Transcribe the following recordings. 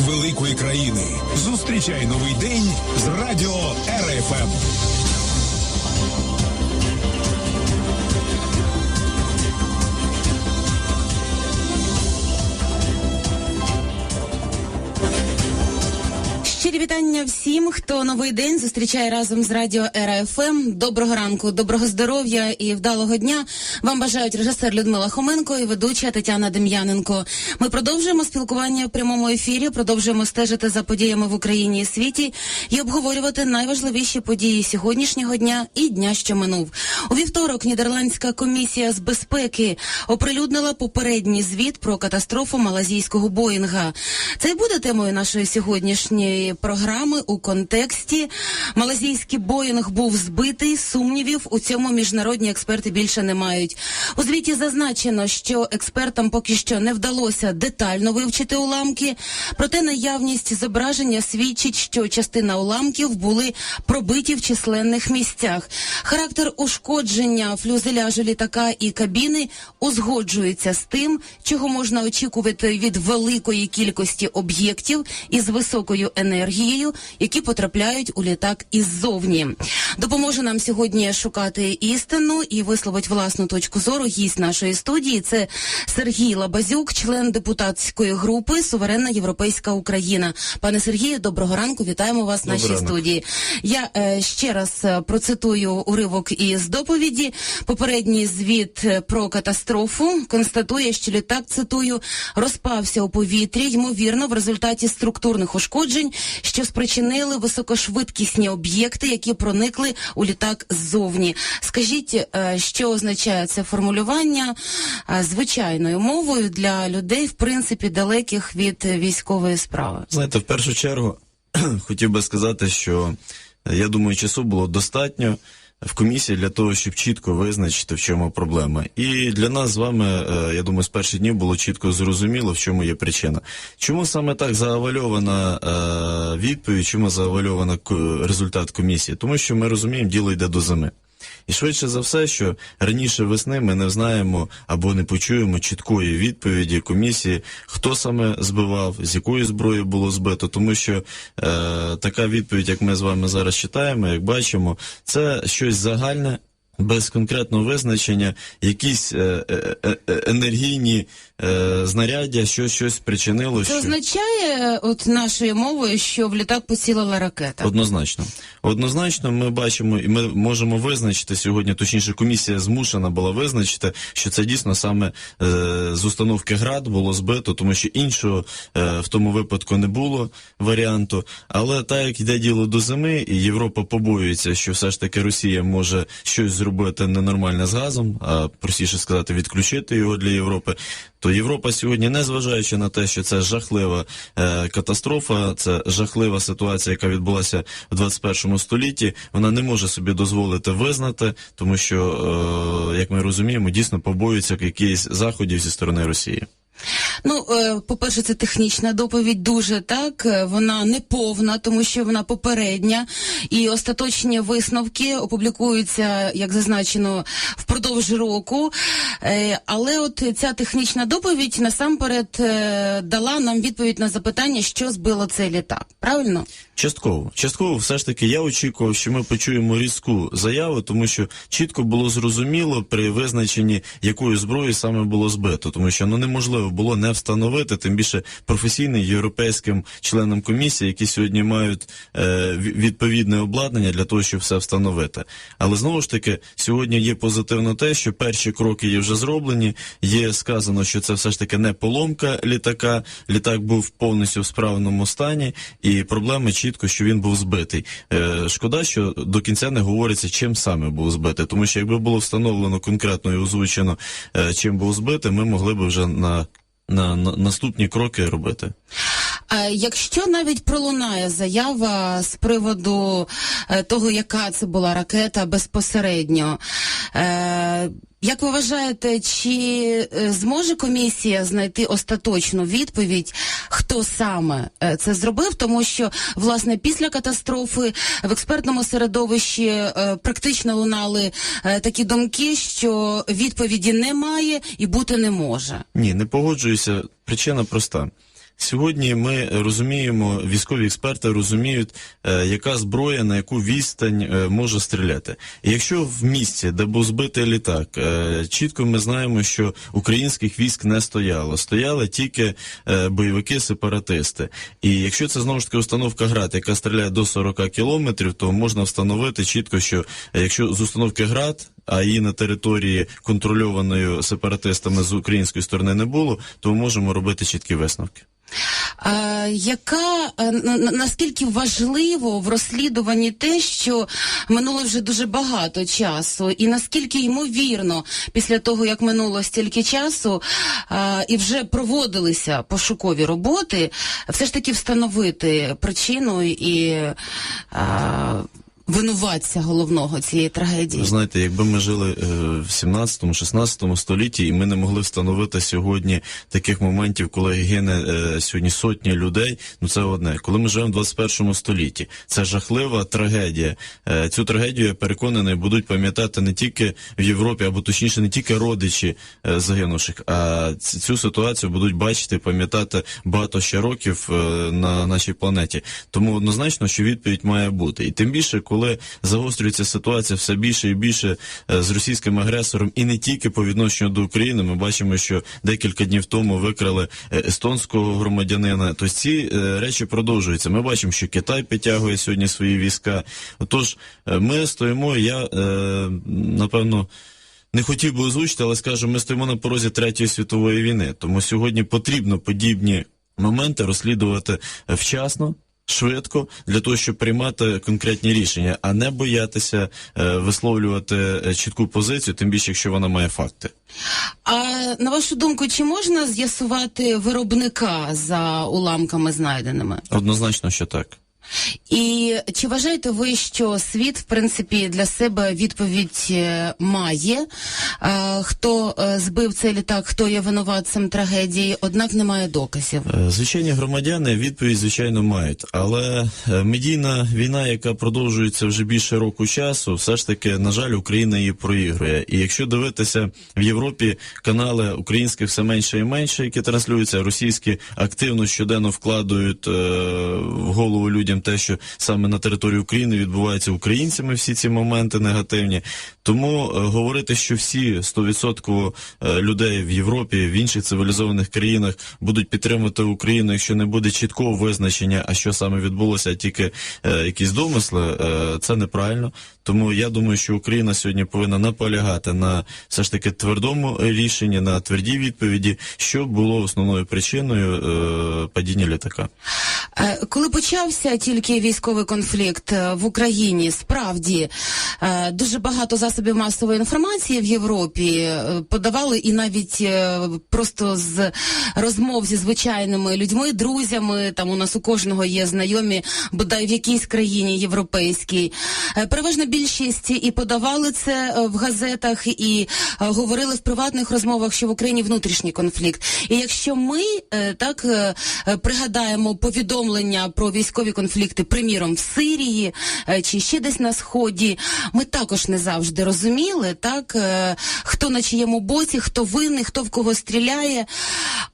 великої країни. Зустрічай новий день з радіо РФМ. Вітання всім, хто новий день зустрічає разом з радіо РФМ. Доброго ранку, доброго здоров'я і вдалого дня. Вам бажають режисер Людмила Хоменко і ведуча Тетяна Дем'яненко. Ми продовжуємо спілкування в прямому ефірі, продовжуємо стежити за подіями в Україні і світі і обговорювати найважливіші події сьогоднішнього дня і дня, що минув. У вівторок Нідерландська комісія з безпеки оприлюднила попередній звіт про катастрофу малазійського Боїнга. Це і буде темою нашої сьогоднішньої програми у контексті. Малазійський Боїнг був збитий. Сумнівів у цьому міжнародні експерти більше не мають. У звіті зазначено, що експертам поки що не вдалося детально вивчити уламки, проте наявність зображення свідчить, що частина уламків були пробиті в численних місцях. Характер ушкодження флюзеляжу літака і кабіни узгоджується з тим, чого можна очікувати від великої кількості об'єктів із високою енергією, які потрапляють у літак іззовні. Допоможе нам сьогодні шукати істину і висловить власну точку зору. Гість нашої студії це Сергій Лабазюк, член депутатської групи Суверенна Європейська Україна. Пане Сергію, доброго ранку. Вітаємо вас в нашій ранку. студії. Я е, ще раз е, процитую уривок із доповіді. Попередній звіт е, про катастрофу констатує, що літак цитую розпався у повітрі, ймовірно, в результаті структурних ушкоджень, що спричинили високошвидкісні об'єкти, які проникли у літак ззовні. Скажіть, е, що означає це формулювання е, звичайною мовою для людей, в принципі, далеких від військової справи? Знаєте, в першу чергу хотів би сказати, що е, я думаю, часу було достатньо в комісії для того, щоб чітко визначити, в чому проблема. І для нас з вами, е, я думаю, з перших днів було чітко зрозуміло, в чому є причина. Чому саме так завальована е, відповідь, чому заавальована результат комісії? Тому що ми розуміємо, діло йде до зими. І швидше за все, що раніше весни ми не знаємо або не почуємо чіткої відповіді комісії, хто саме збивав, з якої зброї було збито, тому що е, така відповідь, як ми з вами зараз читаємо, як бачимо, це щось загальне. Без конкретного визначення, якісь е, е, е, енергійні е, знаряддя, що щось спричинило. Це що... означає, от нашою мовою, що в літак поцілила ракета. Однозначно. Однозначно, ми бачимо і ми можемо визначити сьогодні, точніше, комісія змушена була визначити, що це дійсно саме е, з установки ГРАД було збито, тому що іншого е, в тому випадку не було варіанту. Але так як йде діло до зими, і Європа побоюється, що все ж таки Росія може щось зробити ненормальне з газом, а простіше сказати, відключити його для Європи. То Європа сьогодні, не зважаючи на те, що це жахлива е, катастрофа, це жахлива ситуація, яка відбулася в 21 столітті, вона не може собі дозволити визнати, тому що, е, як ми розуміємо, дійсно побоюється якихось заходів зі сторони Росії. Ну, е, по-перше, це технічна доповідь, дуже так. е, Вона не повна, тому що вона попередня, і остаточні висновки опублікуються, як зазначено, впродовж року. Е, Але от ця технічна доповідь насамперед дала нам відповідь на запитання, що збило цей літак. Правильно? Частково, частково, все ж таки, я очікував, що ми почуємо різку заяву, тому що чітко було зрозуміло при визначенні, якою зброєю саме було збито, тому що ну неможливо було не встановити, тим більше професійним європейським членам комісії, які сьогодні мають е, відповідне обладнання для того, щоб все встановити. Але знову ж таки, сьогодні є позитивно те, що перші кроки є вже зроблені. Є сказано, що це все ж таки не поломка літака. Літак був повністю в справному стані, і проблеми чітко, що він був збитий. Е, шкода, що до кінця не говориться, чим саме був збитий, тому що якби було встановлено конкретно і озвучено, е, чим був збитий, ми могли б вже на, на, на наступні кроки робити. Якщо навіть пролунає заява з приводу е, того, яка це була ракета безпосередньо, е, як ви вважаєте, чи е, зможе комісія знайти остаточну відповідь, хто саме е, це зробив? Тому що власне після катастрофи в експертному середовищі е, практично лунали такі думки, що відповіді немає і бути не може. Ні, не погоджуюся. Причина проста. Сьогодні ми розуміємо, військові експерти розуміють, е, яка зброя на яку відстань е, може стріляти. Якщо в місці, де був збитий літак, е, чітко ми знаємо, що українських військ не стояло, стояли тільки бойовики-сепаратисти. І якщо це знову ж таки установка ГРАД, яка стріляє до 40 кілометрів, то можна встановити чітко, що якщо з установки ГРАД, а її на території контрольованою сепаратистами з української сторони не було, то ми можемо робити чіткі висновки. А, яка е, на- на- наскільки важливо в розслідуванні те, що минуло вже дуже багато часу, і наскільки ймовірно, після того як минуло стільки часу, а, і вже проводилися пошукові роботи, все ж таки встановити причину і а, винуватця головного цієї трагедії? Знаєте, якби ми жили е, в 17-16 столітті, і ми не могли встановити сьогодні таких моментів, коли гине е, сьогодні сотні людей, ну це одне. Коли ми живемо в 21 столітті, це жахлива трагедія. Е, цю трагедію я переконаний будуть пам'ятати не тільки в Європі, або точніше не тільки родичі загинувших, а цю ситуацію будуть бачити, пам'ятати багато ще років на нашій планеті. Тому однозначно, що відповідь має бути. І тим більше, коли загострюється ситуація все більше і більше е, з російським агресором, і не тільки по відношенню до України, ми бачимо, що декілька днів тому викрали е, естонського громадянина. Тобто ці е, речі продовжуються. Ми бачимо, що Китай підтягує сьогодні свої війська. Отож, ми стоїмо. Я напевно. Не хотів би озвучити, але скажу, ми стоїмо на порозі третьої світової війни. Тому сьогодні потрібно подібні моменти розслідувати вчасно. Швидко для того, щоб приймати конкретні рішення, а не боятися е, висловлювати е, чітку позицію, тим більше, якщо вона має факти. А на вашу думку, чи можна з'ясувати виробника за уламками знайденими? Однозначно, що так. І чи вважаєте ви, що світ, в принципі, для себе відповідь е, має? Е, Хто е, збив цей літак, хто є винуватцем трагедії, однак немає доказів. Звичайні громадяни відповідь, звичайно, мають. Але медійна війна, яка продовжується вже більше року часу, все ж таки, на жаль, Україна її проігрує. І якщо дивитися в Європі канали українських все менше і менше, які транслюються, російські активно щоденно вкладають в голову людям те, що саме на території України відбувається українцями всі ці моменти негативні. Тому е, говорити, що всі 100% е, людей в Європі, в інших цивілізованих країнах будуть підтримувати Україну, якщо не буде чіткого визначення, а що саме відбулося, а тільки е, якісь домисли, це неправильно. Тому я думаю, що Україна сьогодні повинна наполягати на все ж таки твердому рішенні, на твердій відповіді, що було основною причиною падіння літака. Коли почався тільки військовий конфлікт е, в Україні, справді е, дуже багато засобів масової інформації в Європі е, подавали і навіть просто з розмов зі звичайними людьми, друзями. Там у нас у кожного є знайомі, бодай в якійсь країні європейській. Переважна більшість і подавали це в газетах, і говорили в приватних розмовах, що в Україні внутрішній конфлікт. І якщо ми так пригадаємо повідомлення про військові конфлікти, приміром в Сирії е, чи ще десь на сході, ми також не завжди розуміли, так е, хто на чиєму боці, хто винний, хто в кого стріляє.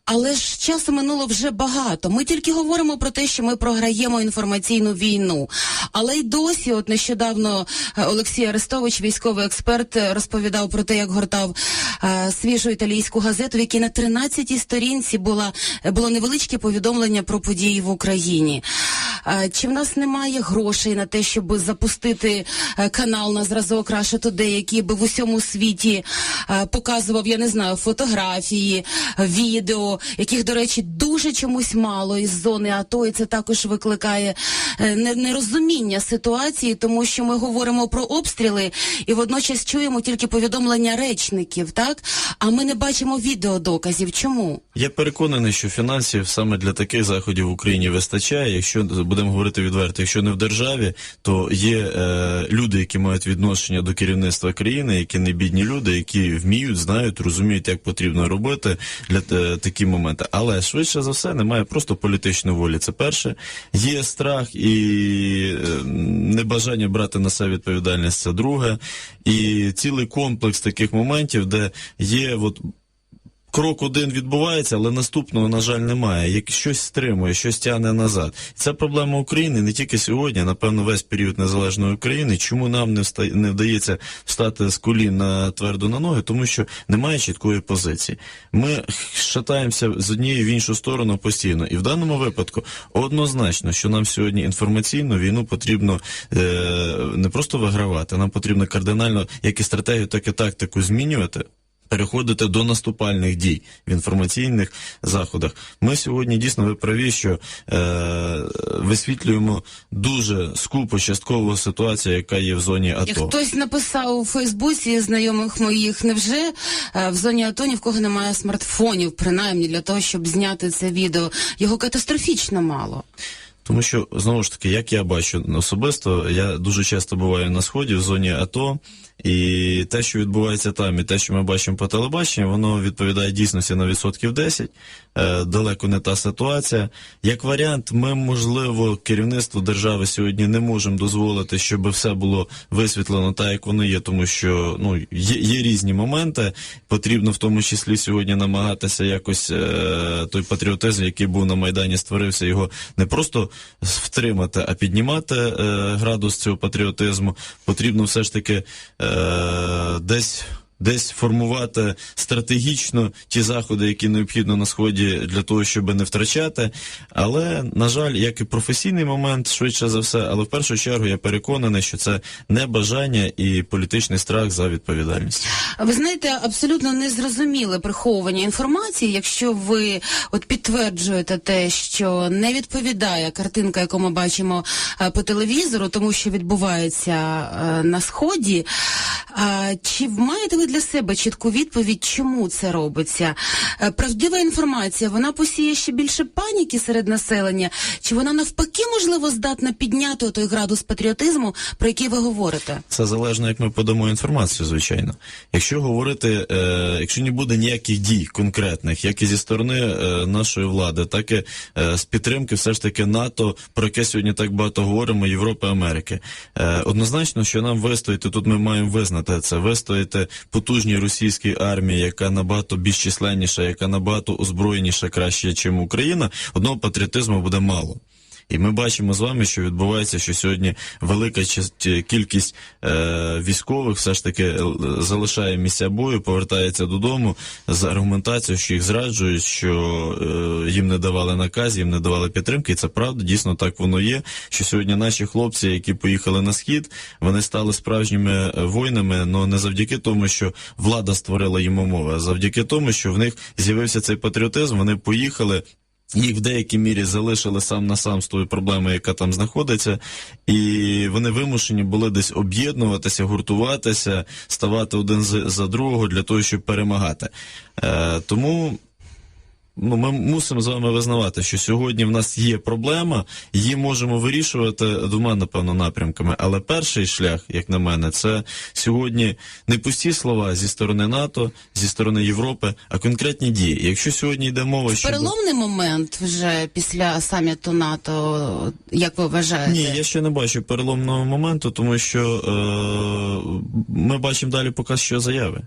Але ж часу минуло вже багато. Ми тільки говоримо про те, що ми програємо інформаційну війну. Але й досі, от нещодавно е, Олексій Арестович, військовий експерт, розповідав про те, як гортав е, свіжу італійську газету, в якій на 13-й сторінці була, було невеличке повідомлення про події в Україні. Чи в нас немає грошей на те, щоб запустити е, канал на зразок Russia Today, який би в усьому світі е, показував, я не знаю, фотографії, відео, яких, до речі, дуже чомусь мало із зони АТО, і це також викликає е, нерозуміння ситуації, тому що ми говоримо про обстріли і водночас чуємо тільки повідомлення речників, так? А ми не бачимо відеодоказів. Чому? Я переконаний, що фінансів саме для таких заходів в Україні вистачає. Якщо будемо говорити відверто, якщо не в державі, то є е, люди, які мають відношення до керівництва країни, які не бідні люди, які вміють, знають, розуміють, як потрібно робити для е, такі моменти. Але швидше за все немає просто політичної волі. Це перше. Є страх і е, небажання брати на себе відповідальність. Це друге. І цілий комплекс таких моментів, де є от крок один відбувається, але наступного, на жаль, немає. Як щось стримує, щось тягне назад. Це проблема України не тільки сьогодні, а напевно, весь період незалежної України. Чому нам не вста... не вдається встати з колін на твердо на ноги? Тому що немає чіткої позиції. Ми шатаємося з однієї в іншу сторону постійно. І в даному випадку однозначно, що нам сьогодні інформаційну війну потрібно е, не просто вигравати, нам потрібно кардинально як і стратегію, так і тактику змінювати. Переходити до наступальних дій в інформаційних заходах. Ми сьогодні дійсно ви праві, що е, висвітлюємо дуже скупо часткову ситуацію, яка є в зоні Як АТО. хтось написав у Фейсбуці знайомих моїх, невже е, в зоні АТО ні в кого немає смартфонів, принаймні для того, щоб зняти це відео. Його катастрофічно мало. Тому що знову ж таки, як я бачу особисто, я дуже часто буваю на сході в зоні АТО, і те, що відбувається там, і те, що ми бачимо по телебаченню, воно відповідає дійсності на відсотків 10. Е, далеко не та ситуація. Як варіант, ми, можливо, керівництво держави сьогодні не можемо дозволити, щоб все було висвітлено так, як воно є, тому що ну є, є різні моменти. Потрібно в тому числі сьогодні намагатися якось е, той патріотизм, який був на майдані, створився його не просто втримати, а піднімати е, градус цього патріотизму. Потрібно все ж таки десь. Десь формувати стратегічно ті заходи, які необхідно на сході для того, щоб не втрачати. Але на жаль, як і професійний момент, швидше за все, але в першу чергу я переконаний, що це небажання і політичний страх за відповідальність. Ви знаєте, абсолютно незрозуміле приховування інформації, якщо ви от підтверджуєте те, що не відповідає картинка, яку ми бачимо е, по телевізору, тому що відбувається е, на сході. Чи маєте ви для себе чітку відповідь, чому це робиться? Е, Правдива інформація, вона посіє ще більше паніки серед населення, чи вона навпаки можливо здатна підняти той градус патріотизму, про який ви говорите? Це залежно, як ми подамо інформацію, звичайно. Якщо говорити, е, якщо не буде ніяких дій конкретних, як і зі сторони е, нашої влади, так і е, з підтримки, все ж таки НАТО, про яке сьогодні так багато говоримо, Європи, Америки. Е, однозначно, що нам вистояти, тут ми маємо визнати це, вистояти потужній російській армії, яка набагато більш численніша, яка набагато озброєніша, краще, ніж Україна, одного патріотизму буде мало. І ми бачимо з вами, що відбувається, що сьогодні велика чис- кількість е, військових все ж таки е, залишає місця бою, повертається додому з аргументацією, що їх зраджують, що е, їм не давали наказ, їм не давали підтримки. І це правда, дійсно так воно є. Що сьогодні наші хлопці, які поїхали на схід, вони стали справжніми е, воїнами, але не завдяки тому, що влада створила їм умови, а завдяки тому, що в них з'явився цей патріотизм. Вони поїхали. Їх в деякій мірі залишили сам на сам з тою проблемою, яка там знаходиться, і вони вимушені були десь об'єднуватися, гуртуватися, ставати один за другого для того, щоб перемагати. Е, тому ну, ми мусимо з вами визнавати, що сьогодні в нас є проблема, її можемо вирішувати двома, напевно, напрямками. Але перший шлях, як на мене, це сьогодні не пусті слова зі сторони НАТО, зі сторони Європи, а конкретні дії. Якщо сьогодні йде мова, що Переломний момент вже після саміту НАТО, як ви вважаєте? Ні, я ще не бачу переломного моменту, тому що е, ми бачимо далі поки що заяви.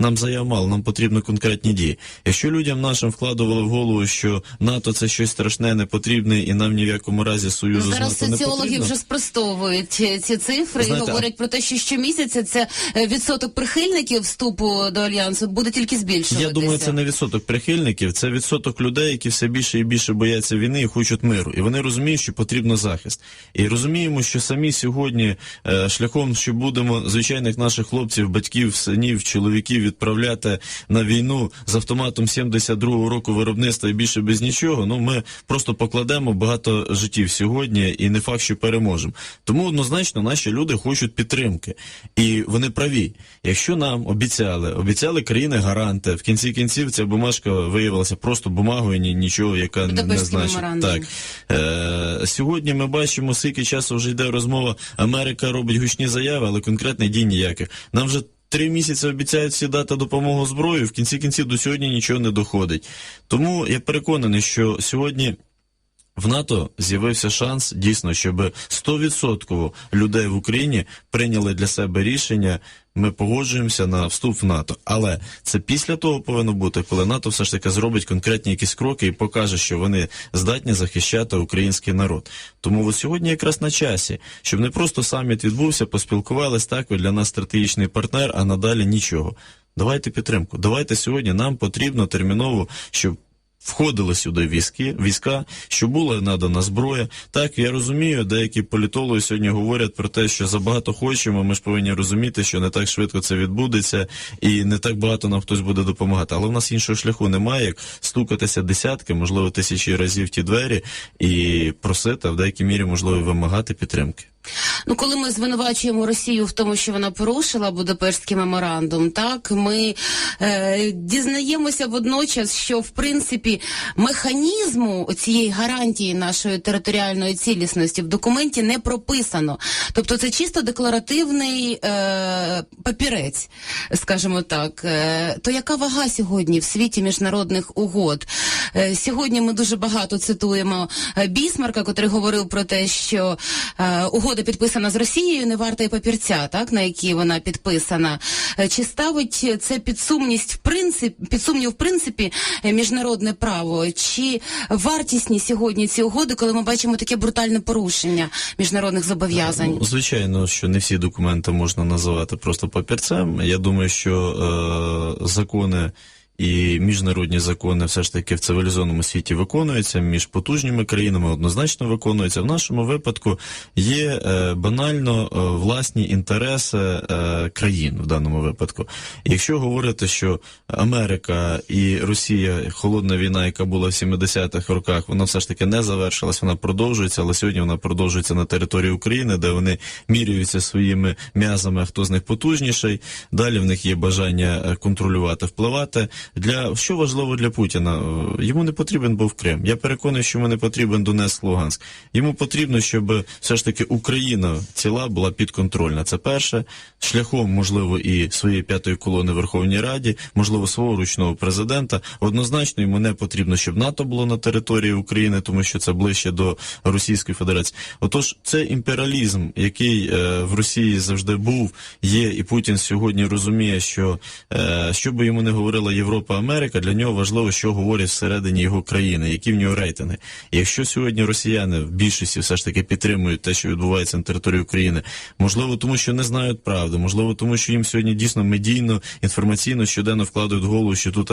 Нам заявмал, нам потрібно конкретні дії. Якщо людям нашим вкладували в голову, що НАТО це щось страшне, непотрібне, і нам ні в якому разі союзу Зараз з НАТО не соціологи потрібно. вже спростовують е, ці цифри Знаєте, і говорять про те, що щомісяця це е, відсоток прихильників вступу до альянсу буде тільки збільшуватися. Я думаю, це не відсоток прихильників, це відсоток людей, які все більше і більше бояться війни і хочуть миру. І вони розуміють, що потрібно захист. І розуміємо, що самі сьогодні е, шляхом, що будемо звичайних наших хлопців, батьків, синів, чоловіків відправляти на війну з автоматом 72-го року виробництва і більше без нічого. Ну ми просто покладемо багато життів сьогодні, і не факт, що переможемо. Тому однозначно наші люди хочуть підтримки, і вони праві. Якщо нам обіцяли, обіцяли країни гаранти, в кінці кінців ця бумажка виявилася просто бумагою, ні, нічого, яка не, не значить. меморандум. Так е, сьогодні ми бачимо, скільки часу вже йде розмова. Америка робить гучні заяви, але конкретних дій ніяких. Нам вже. Три місяці обіцяють всі дати допомогу зброю, в кінці кінців до сьогодні нічого не доходить. Тому я переконаний, що сьогодні в НАТО з'явився шанс дійсно, щоб 100% людей в Україні прийняли для себе рішення ми погоджуємося на вступ в НАТО. Але це після того повинно бути, коли НАТО все ж таки зробить конкретні якісь кроки і покаже, що вони здатні захищати український народ. Тому от сьогодні якраз на часі, щоб не просто саміт відбувся, поспілкувались так, для нас стратегічний партнер, а надалі нічого. Давайте підтримку. Давайте сьогодні нам потрібно терміново, щоб входили сюди військи, війська, що була надана зброя. Так, я розумію, деякі політологи сьогодні говорять про те, що забагато хочемо. Ми ж повинні розуміти, що не так швидко це відбудеться, і не так багато нам хтось буде допомагати. Але в нас іншого шляху немає, як стукатися десятки, можливо, тисячі разів в ті двері і просити, а в деякій мірі можливо вимагати підтримки. Ну, коли ми звинувачуємо Росію в тому, що вона порушила Будапештський меморандум, так ми е, дізнаємося водночас, що в принципі механізму цієї гарантії нашої територіальної цілісності в документі не прописано. Тобто це чисто декларативний е, папірець, скажімо так. Е, то яка вага сьогодні в світі міжнародних угод? Е, сьогодні ми дуже багато цитуємо е, Бісмарка, котрий говорив про те, що е, угода підписана з Росією, не варта і папірця, так на якій вона підписана. Е, Чи ставить це під сумність в принцип, під сумнів в принципі е, міжнародне право? Чи вартісні сьогодні ці угоди, коли ми бачимо таке брутальне порушення міжнародних зобов'язань? Ну, звичайно, що не всі документи можна називати просто папірцем. Я думаю, що е, закони. І міжнародні закони все ж таки в цивілізованому світі виконуються між потужними країнами однозначно виконуються. В нашому випадку є е, банально е, власні інтереси е, країн в даному випадку. Якщо говорити, що Америка і Росія, холодна війна, яка була в 70-х роках, вона все ж таки не завершилась, вона продовжується, але сьогодні вона продовжується на території України, де вони міряються своїми м'язами, хто з них потужніший. Далі в них є бажання контролювати, впливати. Для що важливо для Путіна? Е, Йому не потрібен був Крим. Я переконаний, що йому не потрібен Донецьк, Луганськ. Йому потрібно, щоб все ж таки Україна ціла була підконтрольна. Це перше шляхом, можливо, і своєї п'ятої колони Верховній Раді, можливо, свого ручного президента. Однозначно йому не потрібно, щоб НАТО було на території України, тому що це ближче до Російської Федерації. Отож, це імперіалізм, який е, в Росії завжди був, є, і Путін сьогодні розуміє, що е, що би йому не говорила Європа, Америка, для нього важливо, що говорять всередині його країни, які в нього рейтинги. І якщо сьогодні росіяни в більшості все ж таки підтримують те, що відбувається на території України, можливо, тому що не знають правди, можливо, тому що їм сьогодні дійсно медійно, інформаційно щоденно вкладають голову, що тут.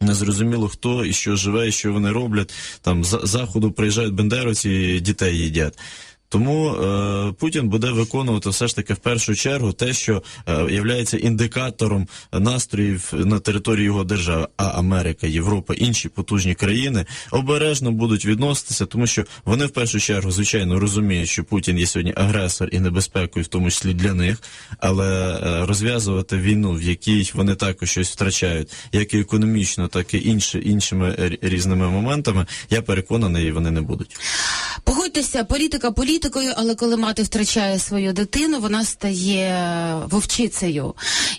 Незрозуміло хто і що живе, і що вони роблять. Там з заходу приїжджають бендеровці, дітей їдять. Тому е, Путін буде виконувати все ж таки в першу чергу те, що е, являється індикатором настроїв на території його держави. А Америка, Європа, інші потужні країни обережно будуть відноситися, тому що вони в першу чергу, звичайно, розуміють, що Путін є сьогодні агресор і небезпекою, в тому числі для них. Але е, розв'язувати війну, в якій вони також щось втрачають, як і економічно, так і інші іншими різними моментами, я переконаний, вони не будуть. Погодьтеся, політика політикою, але коли мати втрачає свою дитину, вона стає вовчицею.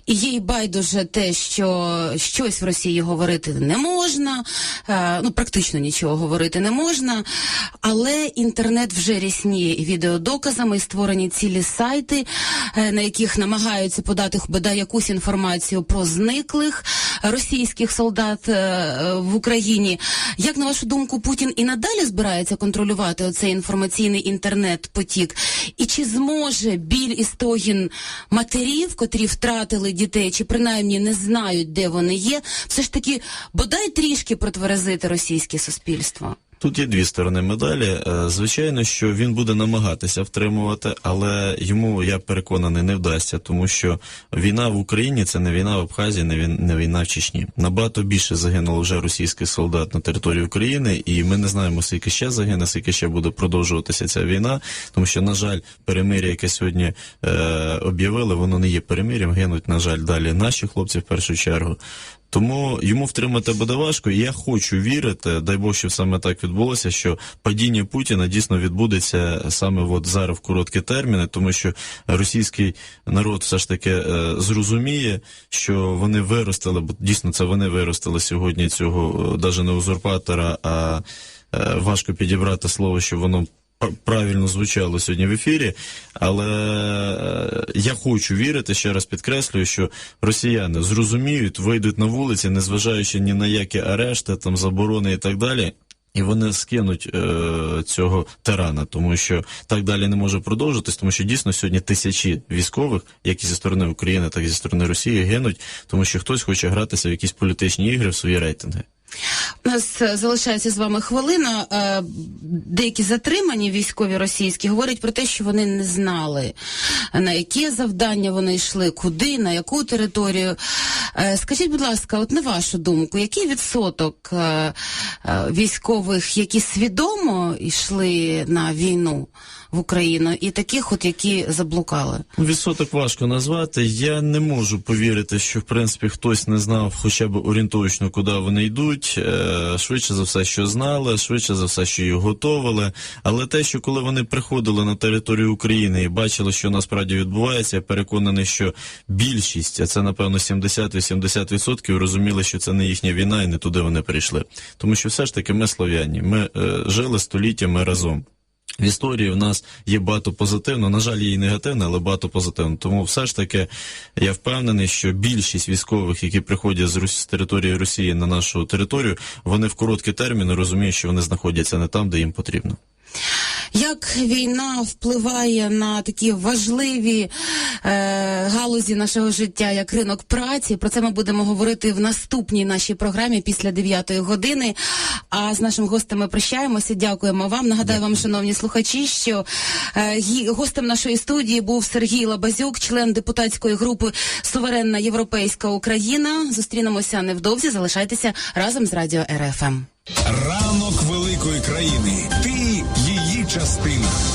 І їй байдуже те, що щось в Росії говорити не можна, е, ну практично нічого говорити не можна. Але інтернет вже рісніє відеодоказами, створені цілі сайти, е, на яких намагаються подати бодай якусь інформацію про зниклих російських солдат е, в Україні. Як на вашу думку, Путін і надалі збирається контролювати оцей інформаційний інтернет-потік? І чи зможе біль і стогін матерів, котрі втратили дітей, чи принаймні не знають, де вони є, все ж таки бодай трішки протверезити російське суспільство? Тут є дві сторони медалі. Е, Звичайно, що він буде намагатися втримувати, але йому я переконаний не вдасться, тому що війна в Україні це не війна в Абхазії, не війна в Чечні. Набагато більше загинуло вже російських солдат на території України, і ми не знаємо, скільки ще загине, скільки ще буде продовжуватися ця війна, тому що, на жаль, перемир'я, яке сьогодні е, об'явили, воно не є перемир'ям. Гинуть, на жаль, далі наші хлопці в першу чергу. Тому йому втримати буде важко. І я хочу вірити, дай Бог, що саме так відбулося, що падіння Путіна дійсно відбудеться саме от зараз в короткі терміни, тому що російський народ все ж таки е, зрозуміє, що вони виростили, бо дійсно це вони виростили сьогодні цього навіть не узурпатора, а е, важко підібрати слово, що воно правильно звучало сьогодні в ефірі, але е, я хочу вірити, ще раз підкреслюю, що росіяни зрозуміють, вийдуть на вулиці, незважаючи ні на які арешти, там заборони і так далі. І вони скинуть е, цього тирана, тому що так далі не може продовжитись, тому що дійсно сьогодні тисячі військових, як і зі сторони України, так і зі сторони Росії, гинуть, тому що хтось хоче гратися в якісь політичні ігри в свої рейтинги. У нас е, залишається з вами хвилина. Е, Деякі затримані військові російські говорять про те, що вони не знали, на які завдання вони йшли, куди, на яку територію. Е, Скажіть, будь ласка, от на вашу думку, який відсоток військових, які свідомо йшли на війну в Україну, і таких, от які заблукали? Відсоток важко назвати. Я не можу повірити, що в принципі хтось не знав хоча б орієнтовочно, куди вони йдуть. Е, Швидше за все, що знали, швидше за все, що їх готовили. Але те, що коли вони приходили на територію України і бачили, що насправді відбувається, я переконаний, що більшість, а це напевно 70-80% розуміли, що це не їхня війна і не туди вони прийшли. Тому що все ж таки ми слов'яні, ми е, жили століттями разом. В історії в нас є багато позитивно, на жаль, є і негативно, але багато позитивно. Тому все ж таки я впевнений, що більшість військових, які приходять з, Рус... з території Росії на нашу територію, вони в короткі терміни розуміють, що вони знаходяться не там, де їм потрібно. Як війна впливає на такі важливі е, галузі нашого життя, як ринок праці? Про це ми будемо говорити в наступній нашій програмі після 9 години. А з нашим гостем ми прощаємося. Дякуємо вам. Нагадаю вам, шановні слухачі, що е, гі- гостем нашої студії був Сергій Лабазюк, член депутатської групи Суверенна Європейська Україна. Зустрінемося невдовзі. Залишайтеся разом з радіо РФМ. Ранок великої країни. Ти її частина.